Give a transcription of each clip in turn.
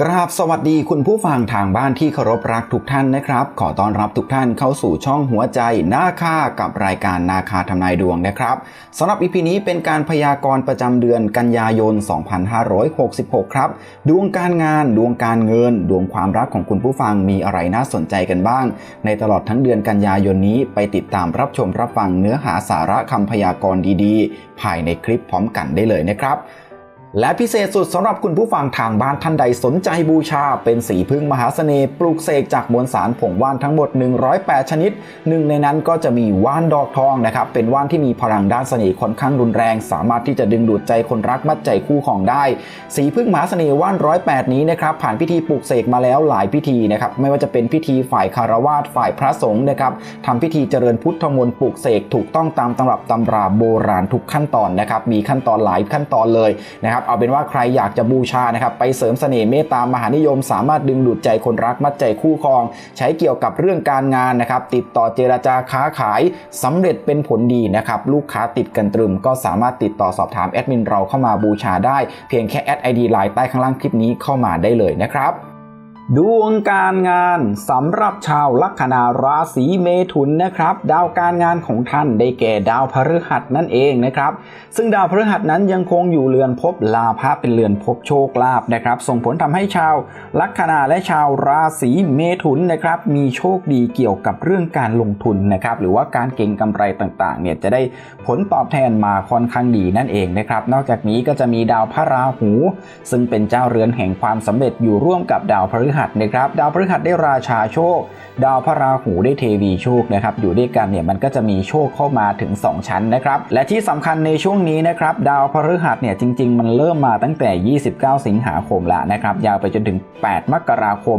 กราบสวัสดีคุณผู้ฟังทางบ้านที่เคารพรักทุกท่านนะครับ ขอต้อนรับทุกท่านเข้าสู่ช่องหัวใจนาคากับรายการนาคาทำนายดวงนะครับสำหรับอีพีนี้เป็นการพยากรณ์ประจำเดือนกันยายน 2566 ครับ ดวงการงานดวงการเงิน ดวงความรักของคุณผู้ฟังมีอะไรน่าสนใจกันบ้าง ในตลอดทั้งเดือนกันยายนนี้ไปติดตามรับชมรับฟังเนื้อหาสาระคำพยากรณ์ดีๆ ภายในคลิปพร้อมกันได้เลยนะครับ และพิเศษสุดสำหรับคุณผู้ฟังทางบ้านท่านใดสนใจบูชา เป็นสีพึ่งมหาเสน่ห์ปลูกเสกจากมวลสารผงว่านทั้งหมด 108 ชนิด หนึ่งในนั้นก็จะมีว่านดอกทองนะครับ เป็นว่านที่มีพลังด้านเสน่ห์ค่อนข้างรุนแรง สามารถที่จะดึงดูดใจคนรักมัดใจคู่ของได้ สีพึ่งมหาเสน่ห์ว่านร้อยแปดนี้นะครับผ่านพิธีปลูกเสกมาแล้วหลายพิธีนะครับไม่ว่าจะเป็นพิธีฝ่ายคารวาสฝ่ายพระสงฆ์นะครับทำพิธีเจริญพุทธมนต์ปลูกเสกถูกต้องตามตำรับตำราโบราณทุกขั้นตอนนะครับมีขั้นตอนหลายขั้นตอนเลยนะครับเอาเป็นว่าใครอยากจะบูชานะครับไปเสริมเสน่ห์เมตตามหานิยม สามารถดึงดูดใจคนรักมัดใจคู่ครอง ใช้เกี่ยวกับเรื่องการงานนะครับติดต่อเจราจาค้าขายสำเร็จเป็นผลดีนะครับลูกค้าติดกันตรึมก็สามารถติดต่อสอบถามแอดมินเราเข้ามาบูชาได้ เพียงแค่แอดไอดีไลน์ใต้ข้างล่างคลิปนี้เข้ามาได้เลยนะครับ ดวงการงานสำหรับชาวลัคนาราศีเมถุนนะครับ ดาวการงานของท่านได้แก่ดาวพฤหัสนั่นเองนะครับ ซึ่งดาวพฤหัสนั้นยังคงอยู่เรือนภพลาภะเป็นเรือนภพโชคลาภนะครับ ส่งผลทำให้ชาวลัคนาและชาวราศีเมถุนนะครับ มีโชคดีเกี่ยวกับเรื่องการลงทุนนะครับ หรือว่าการเก็งกำไรต่างๆ เนี่ยจะได้ผลตอบแทนมาค่อนข้างดีนั่นเองนะครับ นอกจากนี้ก็จะมีดาวพระราหู ซึ่งเป็นเจ้าเรือนแห่งความสำเร็จอยู่ร่วมกับดาวพฤหัสนะครับ ดาวพฤหัสได้ราชาโชค ดาวพระราหูได้เทวีโชคนะครับอยู่ด้วยกันเนี่ยมันก็จะมีโชคเข้ามาถึง 2 ชั้นนะครับและที่สำคัญในช่วงนี้นะครับดาวพฤหัสเนี่ยจริง ๆ มันเริ่มมาตั้งแต่ 29 สิงหาคมละนะครับยาวไปจนถึง 8 มกราคม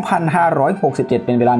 2567 เป็นเวลา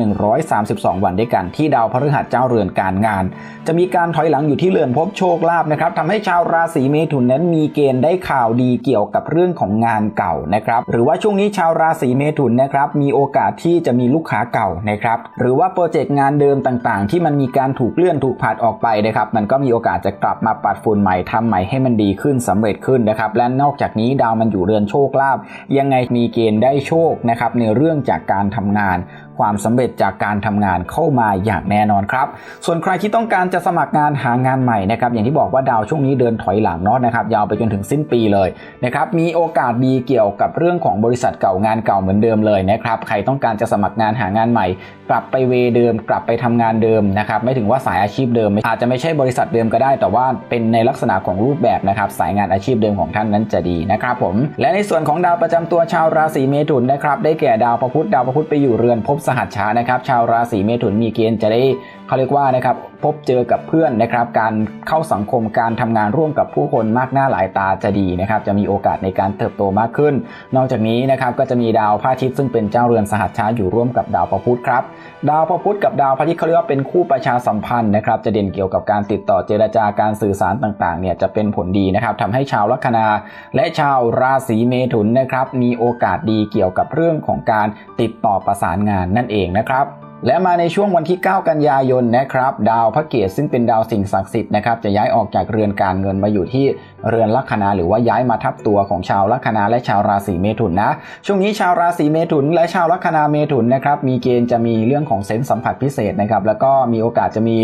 132 วันด้วยกัน ที่ดาวพฤหัสเจ้าเรือนการงาน จะมีการถอยหลังอยู่ที่เรือนภพโชคลาภนะครับทำให้ชาวราศีเมถุนนั้นมีเกณฑ์ได้ข่าวดีเกี่ยวกับเรื่องของงานเก่านะครับหรือว่าช่วงนี้ชาวราศีเมถุนนะครับมีโอกาสที่จะมีลูกค้าเก่านะครับหรือว่าโปรเจกต์งานเดิมต่างๆ ที่มันมีการถูกเลื่อนถูกผัดออกไปนะครับมันก็มีโอกาสจะกลับมาปัดฝุ่นใหม่ทำใหม่ให้มันดีขึ้นสำเร็จขึ้นนะครับและนอกจากนี้ดาวมันอยู่เรือนโชคลาภยังไงมีเกณฑ์ได้โชคนะครับในเรื่องจากการทำงาน ความสำเร็จจากการทำงานเข้ามาอย่างแน่นอนครับ ส่วนใครที่ต้องการจะสมัครงานหางานใหม่นะครับอย่างที่บอกว่าดาวช่วงนี้เดินถอยหลังเนาะนะครับยาวไปจนถึงสิ้นปีเลยนะครับมีโอกาสดีเกี่ยวกับเรื่องของบริษัทเก่างานเก่าเหมือนเดิมเลยนะครับใครต้องการจะสมัครงานหางานใหม่ กลับไปเวเดิม กลับไปทำงานเดิมนะครับไม่ถึงว่าสายอาชีพเดิม อาจจะไม่ใช่บริษัทเดิมก็ได้ แต่ว่าเป็นในลักษณะของรูปแบบนะครับสายงานอาชีพเดิมของท่านนั้นจะดีนะครับผมและในส่วนของดาวประจำตัวชาวราศีเมถุนนะครับได้แก่ดาวพระพุธดาวพระพุธไปอยู่เรือนภพสหัชชานะครับ ชาวราศีเมถุนมีเกณฑ์จะได้ เขาเรียกว่านะครับพบเจอกับเพื่อนนะครับ การเข้าสังคมการทำงานร่วมกับผู้คนมากหน้าหลายตาจะดีนะครับ จะมีโอกาสในการเติบโตมากขึ้น นอกจากนี้นะครับก็จะมีดาวพระอาทิตย์ซึ่งเป็นเจ้าเรือนสหัชชาอยู่ร่วมกับดาวพระพุธครับดาวพระพุธกับดาวพระอาทิตย์เขาเรียกว่าเป็นคู่ประชาสัมพันธ์นะครับจะเด่นเกี่ยวกับการติดต่อเจรจาการสื่อสารต่างๆเนี่ยจะเป็นผลดีนะครับทำให้ชาวลัคนา และชาวราศีเมถุนนะครับมีโอกาสดีเกี่ยวกับเรื่องของการติดต่อประสานงานนั่นเองนะครับ และมาในช่วงวันที่ 9 กันยายนนะครับ ดาวพระเกศซึ่งเป็นดาวสิ่งศักดิ์สิทธิ์นะครับจะย้ายออกจากเรือนการเงินมาอยู่ที่เรือนลัคนาหรือว่าย้ายมาทับตัวของชาวลัคนาและชาวราศีเมถุนนะช่วงนี้ชาวราศีเมถุน และชาวลัคนาเมถุนนะครับมีเกณฑ์จะมีเรื่องของเซนส์สัมผัสพิเศษนะครับแล้วก็มีโอกาสจะมี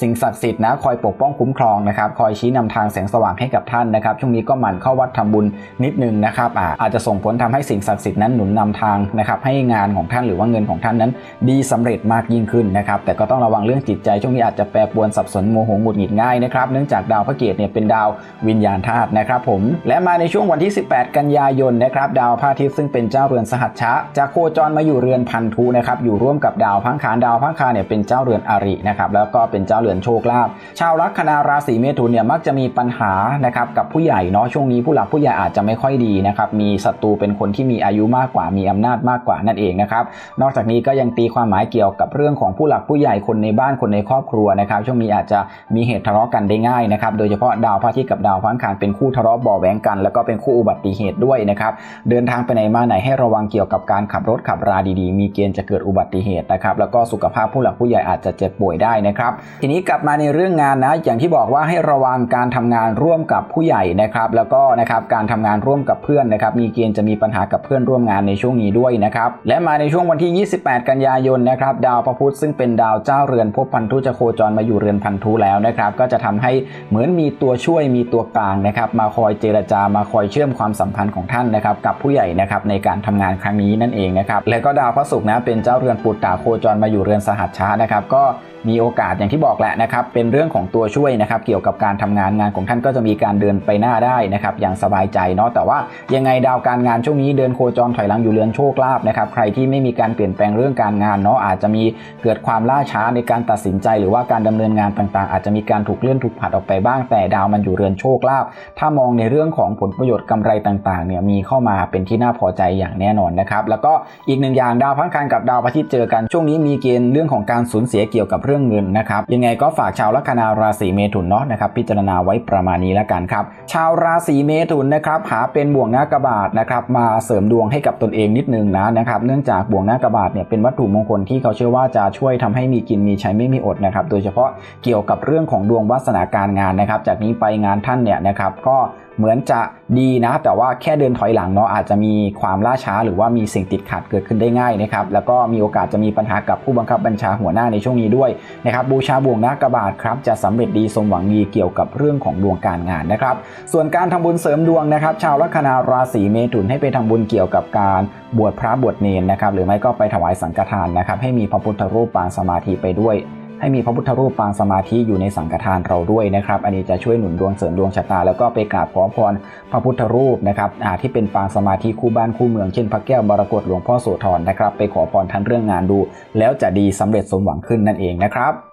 สิ่งศักดิ์สิทธิ์นะคอยปกป้องคุ้มครองนะครับคอยชี้นำทางแสงสว่างให้กับท่านนะครับช่วงนี้ก็หมั่นเข้าวัดทำบุญนิดนึงนะครับอาจจะส่งผลทำให้สิ่งศักดิ์สิทธิ์นั้นหนุนนำทางนะครับให้งานของท่านหรือว่าเงินของท่านนั้นดีสำเร็จมากยิ่งขึ้นนะครับแต่ก็ต้องระวังเรื่องจิตใจช่วงนี้อาจจะแปรปรวนสับสนโมโหหงุดหงิดง่ายนะครับเนื่องจากดาวพระเกตเนี่ยเป็นดาววิญญาณธาตุนะครับผมและมาในช่วงวันที่ 18 กันยายนนะครับดาวพระอาทิตย์ซึ่งเป็นเจ้าเรือนสหัชชะจะโคจรมาอยู่เรือนพันธุนะครับอยู่ร่วมกับดาวพังคารดาวพังคารเนี่ยเป็นเจ้าเรือนอรินะครับแล้วก็เป็นเจ้าเรือนโชคลาภชาวลัคนาราศีเมถุนเนี่ยมักจะมีปัญหานะครับกับผู้ใหญ่เนาะช่วงนี้ผู้หลักผู้ใหญ่อาจจะไม่ค่อยดีนะครับมีศัตรูเป็นคนที่มีอายุมากกว่ามีอำนาจมากกว่านั่นเองนะครับนอกจากนี้ก็ยังตีความหมายเกี่ยวยวกับเรื่องของผู้หลักผู้ใหญ่คนในบ้านคนในครอบครัวนะครับ ช่วงนี้อาจจะมีเหตุทะเลาะกันได้ง่ายนะครับโดยเฉพาะดาวพระอาทิตย์กับดาวพระอังคารเป็นคู่ทะเลาะบาะแหวงกัน แล้วก็เป็นคู่อุบัติเหตุด้วยนะครับเดินทางไปไหนมาไหนให้ระวังเกี่ยวกับการขับรถขับราดีๆ มีเกณฑ์จะเกิดอุบัติเหตุนะครับแล้วก็สุขภาพผู้หลักผู้ใหญ่อาจจะเจ็บป่วยได้นะครับทีนี้กลับมาในเรื่องงานนะอย่างที่บอกว่าให้ระวังการทำงานร่วมกับผู้ใหญ่นะครับแล้วก็นะครับการทำงานร่วมกับเพื่อนนะครับมีเกณฑ์จะมีปัญหากับเพื่อนร่วมงานในช่วงนี้ด้วยนะครับและมาในช่วงวันที่ 28 กันยายนนะครับดาวพระพุธซึ่งเป็นดาวเจ้าเรือนพบพันธุจะโคจรมาอยู่เรือนพันธุแล้วนะครับ ก็จะทำให้เหมือนมีตัวช่วยมีตัวกลางนะครับ มาคอยเจรจามาคอยเชื่อมความสัมพันธ์ของท่านนะครับ กับผู้ใหญ่นะครับในการทำงานครั้งนี้นั่นเองนะครับ และก็ดาวพระศุกร์นะเป็นเจ้าเรือนปุตตาโคจรมาอยู่เรือนสหัชชานะครับก็ มีโอกาสอย่างที่บอกแหละนะครับเป็นเรื่องของตัวช่วยนะครับเกี่ยวกับการทำงานงานของท่านก็จะมีการเดินไปหน้าได้นะครับอย่างสบายใจเนาะแต่ว่ายังไงดาวการงานช่วงนี้เดินโคจรถอยหลังอยู่เรือนโชคลาภนะครับใครที่ไม่มีการเปลี่ยนแปลงเรื่องการงานเนาะอาจจะมีเกิดความล่าช้าในการตัดสินใจ หรือว่าการดำเนินงานต่างๆ อาจจะมีการถูกเลื่อนถูกผัดออกไปบ้าง แต่ดาวมันอยู่เรือนโชคลาภถ้ามองในเรื่องของผลประโยชน์กำไรต่างๆเนี่ยมีเข้ามาเป็นที่น่าพอใจอย่างแน่นอนนะครับแล้วก็อีกหนึ่งอย่างดาวพังคารกับดาวพระอาทิตย์เจอกันช่วงนี้มีเกณฑ์เรื่องของการสูญเสียเกี่ยวกับเรื่องเงินนะครับ ยังไงก็ฝากชาวลัคนาราศีเมถุนเนาะนะครับพิจารณาไว้ประมาณนี้แล้วกันครับ ชาวราศีเมถุนนะครับหาเป็นบ่วงหน้ากระบาดนะครับมาเสริมดวงให้กับตนเองนิดนึงนะนะครับเนื่องจากบ่วงหน้ากระบาดเนี่ยเป็นวัตถุมงคลที่เขาเชื่อว่าจะช่วยทำให้มีกินมีใช้ไม่มีอดนะครับโดยเฉพาะเกี่ยวกับเรื่องของดวงวาสนาการงานนะครับ จากนี้ไปงานท่านเนี่ยนะครับก็เหมือนจะดีนะ แต่ว่าแค่เดินถอยหลังเนาะอาจจะมีความล่าช้า หรือว่ามีสิ่งติดขัดเกิดขึ้นได้ง่ายนะครับแล้วก็มีโอกาสจะมีปัญหากับผู้บังคับบัญชาหัวหน้าในช่วงนี้ด้วยนะครับบูชาบ่วงหน้ากระบาดครับจะสำเร็จดีสมหวังดีเกี่ยวกับเรื่องของดวงการงานนะครับ ส่วนการทำบุญเสริมดวงนะครับ ชาวลัคนาราศีเมถุนให้ไปทำบุญเกี่ยวกับการบวชพระบวชเนนนะครับหรือไม่ก็ไปถวายสังฆทานนะครับให้มีพระพุทธรูปปางสมาธิไปด้วย ให้มีพระพุทธรูปปางสมาธิอยู่ในสังฆทานเราด้วยนะครับ อันนี้จะช่วยหนุนดวงเสริมดวงชะตา แล้วก็ไปกราบขอพรพระพุทธรูปนะครับที่เป็นปางสมาธิคู่บ้านคู่เมืองเช่นพระแก้วมรกตหลวงพ่อโสธรนะครับ ไปขอพรทั้งเรื่องงานดู แล้วจะดีสำเร็จสมหวังขึ้นนั่นเองนะครับ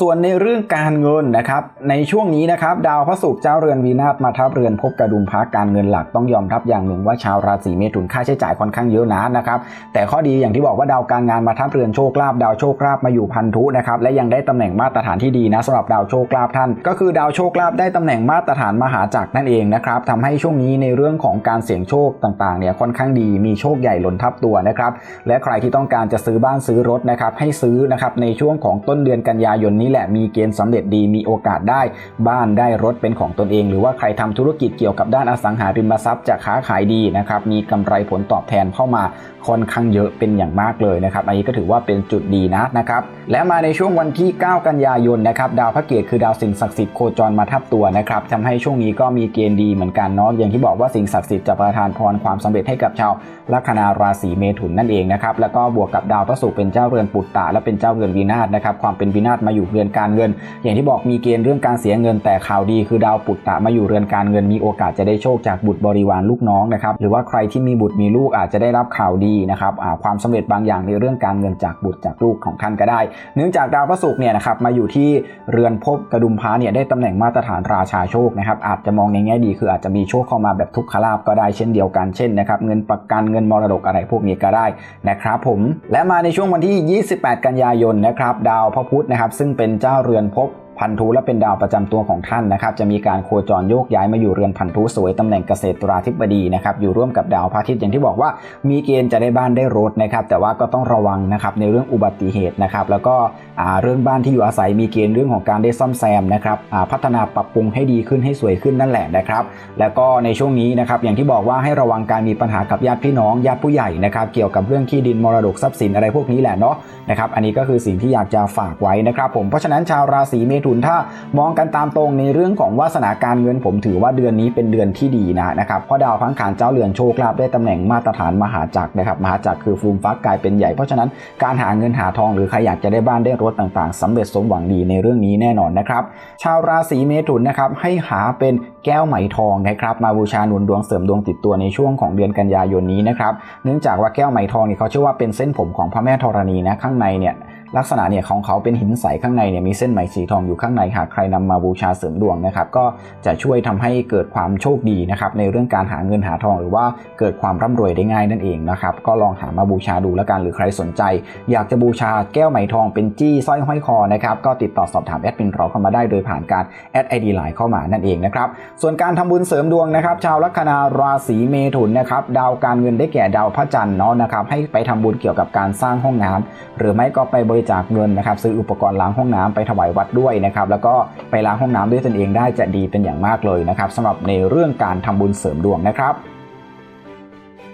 ส่วนในเรื่องการเงินนะครับ ในช่วงนี้นะครับ ดาวพระศุกร์เจ้าเรือนวีนาศมาทับเรือนพบกระดุมพักการเงินหลักต้องยอมรับอย่างหนึ่งว่าชาวราศีเมถุนค่าใช้จ่ายค่อนข้างเยอะนะนะครับ แต่ข้อดีอย่างที่บอกว่าดาวการงานมาทับเรือนโชคลาภดาวโชคลาภมาอยู่พันธุนะครับและยังได้ตำแหน่งมาตรฐานที่ดีนะสำหรับดาวโชคลาภท่าน ก็คือดาวโชคลาภได้ตำแหน่งมาตรฐานมหาจักรนั่นเองนะครับทำให้ช่วงนี้ในเรื่องของการเสี่ยงโชคต่างๆเนี่ยค่อนข้างดีมีโชคใหญ่หล่นทับตัวนะครับและใครที่ต้องการจะซื้อบ้านซื้อรถนะครับให้ซื้อนะครับในช่วงของต้นเดือนกันยายนนี้แหละมีเกณฑ์สำเร็จดีมีโอกาสได้บ้านได้รถเป็นของตนเอง หรือว่าใครทำธุรกิจเกี่ยวกับด้านอสังหาริมทรัพย์จะค้าขายดีนะครับมีกำไรผลตอบแทนเข้ามาค่อนข้างเยอะเป็นอย่างมากเลยนะครับอันนี้ก็ถือว่าเป็นจุดดีนะนะครับและมาในช่วงวันที่ 9 กันยายนนะครับดาวพระเกตคือดาวสิ่งศักดิ์สิทธิ์โคจรมาทับตัวนะครับทำให้ช่วงนี้ก็มีเกณฑ์ดีเหมือนกันเนาะอย่างที่บอกว่าสิ่งศักดิ์สิทธิ์จะประทานพรความสำเร็จให้กับชาวลัคนาราศีเมถุนนั่นเองนะครับแล้วก็บวกกับดาวพระศุกร์เป็นเจ้าเรือนปุตตะและเป็นเจ้าเรือนวินาศนะครับความเป็นวินาศมาอยู่เรือนการเงิน อย่างที่บอกมีเกณฑ์เรื่องการเสียเงิน แต่ข่าวดีคือดาวปุตตะมาอยู่เรือนการเงินมีโอกาสจะได้โชคจากบุตรบริวารลูกน้องนะครับหรือว่าใครที่มีบุตรมีลูกอาจจะได้รับข่าวดีนะครับความสำเร็จบางอย่างในเรื่องการเงินจากบุตรจากลูกของท่านก็ได้ เนื่องจากดาวพระศุกร์เนี่ยนะครับมาอยู่ที่เรือนภพกระดุมพระเนี่ยได้ตำแหน่งมาตรฐานราชาโชคนะครับอาจจะมองในแง่ดีคืออาจจะมีโชคเข้ามาแบบทุกขลาบก็ได้เช่นเดียวกันเช่นนะครับเงินประกันเงินมรดกอะไรพวกนี้ก็ได้นะครับผมและมาในช่วงวันที่ 28 กันยายนนะครับดาวพระพุธนะครับซึ่งเป็นเจ้าเรือนภพ พันธุและเป็นดาวประจำตัวของท่านนะครับจะมีการโคจรโยกย้ายมาอยู่เรือนพันธุสวยตำแหน่งเกษตราธิบดีนะครับอยู่ร่วมกับดาวพระอาทิตย์อย่างที่บอกว่า มีเกณฑ์จะได้บ้านได้รถนะครับแต่ว่าก็ต้องระวังนะครับในเรื่องอุบัติเหตุนะครับแล้วก็เรื่องบ้านที่อยู่อาศัยมีเกณฑ์เรื่องของการได้ซ่อมแซมนะครับพัฒนาปรับปรุงให้ดีขึ้นให้สวยขึ้นนั่นแหละนะครับ แล้วก็ในช่วงนี้นะครับอย่างที่บอกว่าให้ระวังการมีปัญหากับญาติพี่น้องญาติผู้ใหญ่นะครับเกี่ยวกับเรื่องที่ดินมรดกทรัพย์สินอะไรพวกนี้แหละเนาะนะครับอันนี้ก็คือสิ่งที่อยากจะฝากไว้นะครับผมเพราะฉะนั้นชาวราศีเมถุนถ้ามองกันตามตรงในเรื่องของวาสนาการเงินผมถือว่าเดือนนี้เป็นเดือนที่ดีนะนะครับเพราะดาวพังขานเจ้าเรือนโชคลาภได้ตำแหน่งมาตรฐานมหาจักรนะครับมหาจักรคือฟูมฟักกลายเป็นใหญ่เพราะฉะนั้นการหาเงินหาทองหรือใครอยากจะได้บ้านได้รถต่างๆสำเร็จสมหวังดีในเรื่องนี้แน่นอนนะครับ ชาวราศีเมถุนนะครับให้หาเป็นแก้วไหมทองนะครับมาบูชาหนุนดวงเสริมดวงติดตัวในช่วงของเดือนกันยายนนี้นะครับเนื่องจากว่าแก้วไหมทองนี่เขาเชื่อว่าเป็นเส้นผมของพระแม่ธรณีนะข้างในเนี่ย ลักษณะเนี่ยของเขาเป็นหินใสข้างในเนี่ยมีเส้นไหมสีทองอยู่ข้างในหากใครนำมาบูชาเสริมดวงนะครับก็จะช่วยทำให้เกิดความโชคดีนะครับในเรื่องการหาเงินหาทอง หรือว่าเกิดความร่ำรวยได้ง่ายนั่นเองนะครับก็ลองหามาบูชาดูแล้วกันหรือใครสนใจ อยากจะบูชาแก้วไหมทองเป็นจี้สร้อยห้อยคอนะครับก็ติดต่อสอบถามแอดมินเราเข้ามาได้โดยผ่านการแอดไอดีไลน์เข้ามานั่นเองนะครับส่วนการทำบุญเสริมดวงนะครับชาวลัคนาราศีเมถุนนะครับดาวการเงินได้แก่ดาวพระจันทร์เนาะนะครับให้ไปทำบุญเกี่ยวกับการสร้างห้องน้ำหรือไม่ก็ไปบริจาคเงินนะครับซื้ออุปกรณ์ล้างห้องน้ำไปถวายวัดด้วยนะครับแล้วก็ไปล้างห้องน้ำด้วยตนเองได้จะดีเป็นอย่างมากเลยนะครับสำหรับในเรื่องการทำบุญเสริมดวงนะครับ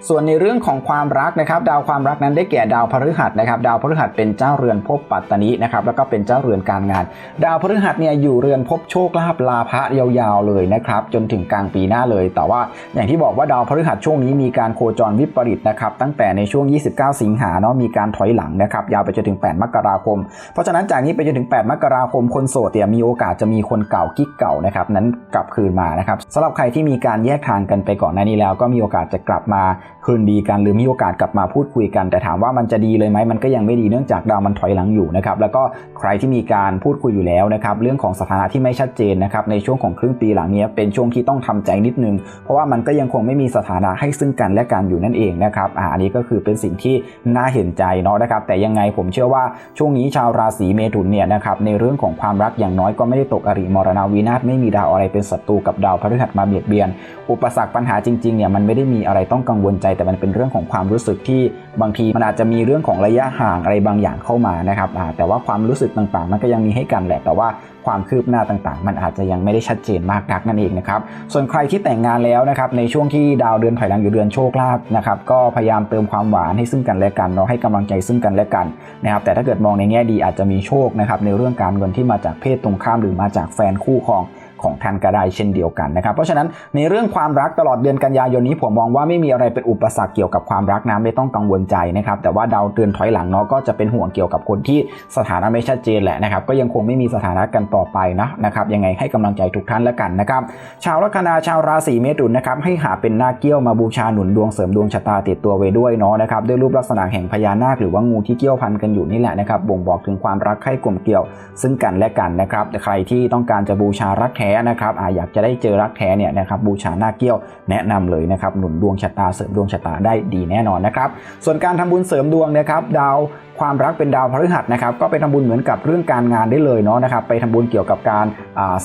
ส่วนในเรื่องของความรักนะครับ ดาวความรักนั้นได้แก่ดาวพฤหัสนะครับ ดาวพฤหัสเป็นเจ้าเรือนภพปัตตนินะครับ แล้วก็เป็นเจ้าเรือนการงาน ดาวพฤหัสเนี่ยอยู่เรือนภพโชคลาภลาภะยาวๆเลยนะครับ จนถึงกลางปีหน้าเลย แต่ว่าอย่างที่บอกว่าดาวพฤหัสช่วงนี้มีการโคจรวิปริตนะครับ ตั้งแต่ในช่วง 29 สิงหาเนาะ มีการถอยหลังนะครับ ยาวไปจนถึง 8 มกราคม เพราะฉะนั้นจากนี้ไปจนถึง 8 มกราคม คนโสดเนี่ยมีโอกาสจะมีคนเก่ากิ๊กเก่านะครับ นั้นกลับคืนมานะครับสำหรับใครที่มีการแยกทางกันไปก่อนหน้านี้แล้ว ก็มีโอกาสจะกลับมาคืนดีกันหรือมีโอกาสกลับมาพูดคุยกัน แต่ถามว่ามันจะดีเลยไหมมันก็ยังไม่ดีเนื่องจากดาวมันถอยหลังอยู่นะครับแล้วก็ใครที่มีการพูดคุยอยู่แล้วนะครับเรื่องของสถานะที่ไม่ชัดเจนนะครับในช่วงของครึ่งปีหลังนี้เป็นช่วงที่ต้องทำใจนิดนึง เพราะว่ามันก็ยังคงไม่มีสถานะให้ซึ่งกันและกันอยู่นั่นเองนะครับอ่าอันนี้ก็คือเป็นสิ่งที่น่าเห็นใจเนาะนะครับแต่ยังไงผมเชื่อว่าช่วงนี้ชาวราศีเมถุนเนี่ยนะครับในเรื่องของความรักอย่างน้อยก็ไม่ได้ตกอริมรณาวินาศไม่มีดาวอะไรเป็นศัตรูกับดาวพฤหัสมาเบียดเบียน อุปสรรคปัญหาจริงๆเนี่ยมันไม่ได้มีอะไรต้องกังวลใจ แต่มันเป็นเรื่องของความรู้สึกที่บางทีมันอาจจะมีเรื่องของระยะห่างอะไรบางอย่างเข้ามานะครับแต่ว่าความรู้สึกต่างๆ มันก็ยังมีให้กันแหละ แต่ว่าความคืบหน้าต่างๆ มันอาจจะยังไม่ได้ชัดเจนมากนักนั่นเองนะครับ ส่วนใครที่แต่งงานแล้วนะครับในช่วงที่ดาวเดือนถอยหลังอยู่เดือนโชคลาภนะครับก็พยายามเติมความหวานให้ซึ่งกันและกันเนาะให้กำลังใจซึ่งกันและกันนะครับแต่ถ้าเกิดมองในแง่ดีอาจจะมีโชคนะครับในเรื่องการเงินที่มาจากเพศตรงข้ามหรือมาจากแฟนคู่ครอง ของท่านก็ได้เช่นเดียวกันนะครับ เพราะฉะนั้นในเรื่องความรักตลอดเดือนกันยายนนี้ผมมองว่าไม่มีอะไรเป็นอุปสรรคเกี่ยวกับความรักนะไม่ต้องกังวลใจนะครับ แต่ว่าดาวเดือนถอยหลังเนาะก็จะเป็นห่วงเกี่ยวกับคนที่สถานะไม่ชัดเจนแหละนะครับ ก็ยังคงไม่มีสถานะกันต่อไปนะนะครับยังไงให้กำลังใจทุกท่านแล้วกันนะครับ ชาวลัคนาชาวราศีเมถุนนะครับให้หาเป็นหน้าเกี้ยวมาบูชาหนุนดวงเสริมดวงชะตาติดตัวไว้ด้วยเนาะนะครับด้วยรูปลักษณะแห่งพญานาคหรือว่างูที่เกี่ยวพันกันอยู่นี่แหละนะครับบ่งบอกถึงความรักใคร่กลมเกี่ยวซึ่งกันและกันนะครับใครที่ต้องการจะบูชารักแท้นะครับออยากจะได้เจอรักแท้เนี่ยนะครับบูชาหน้าเกี้ยวแนะนำเลยนะครับหนุนดวงชะตาเสริมดวงชะตาได้ดีแน่นอนนะครับส่วนการทำบุญเสริมดวงนะครับดาวความรักเป็นดาวพฤหัสนะครับก็ไปทำบุญเหมือนกับเรื่องการงานได้เลยเนาะนะครับไปทำบุญเกี่ยวกับการ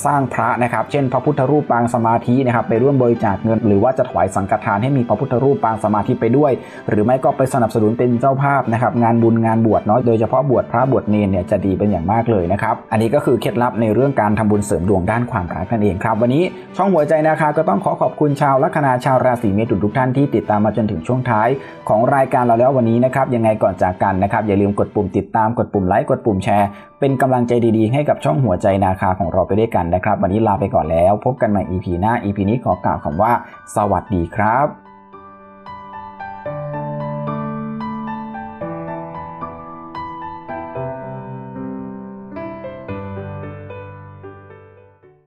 สร้างพระนะครับ เช่น พระพุทธรูปปางสมาธินะครับไปร่วมบริจาคเงิน หรือว่าจะถวายสังฆทานให้มีพระพุทธรูปปางสมาธิไปด้วย หรือไม่ก็ไปสนับสนุนเป็นเจ้าภาพนะครับงานบุญงานบวชเนาะโดยเฉพาะบวชพระบวชเนรเนี่ยจะดีเป็นอย่างมากเลยนะครับอันนี้ก็คือเคล็ดลับในเรื่องการทำบุญเสริมดวงด้านความรักนั่นเองครับ วันนี้ช่องหัวใจนะคะก็ต้องขอขอบคุณชาวลัคนาชาวราศีเมถุนทุกท่านที่ติดตามมาจนถึงช่วงท้าย ของรายการเราแล้ววันนี้นะครับยังไงก่อนจากกันนะครับ อย่าลืมกดปุ่มติดตามกดปุ่มไลค์กดปุ่มแชร์ เป็นกำลังใจดีๆ ให้กับช่องหัวใจนาคาของเราไปด้วยกันนะครับ วันนี้ลาไปก่อนแล้ว พบกันใหม่ EP หน้า EP นี้ขอกล่าวคำว่า สวัสดีครับ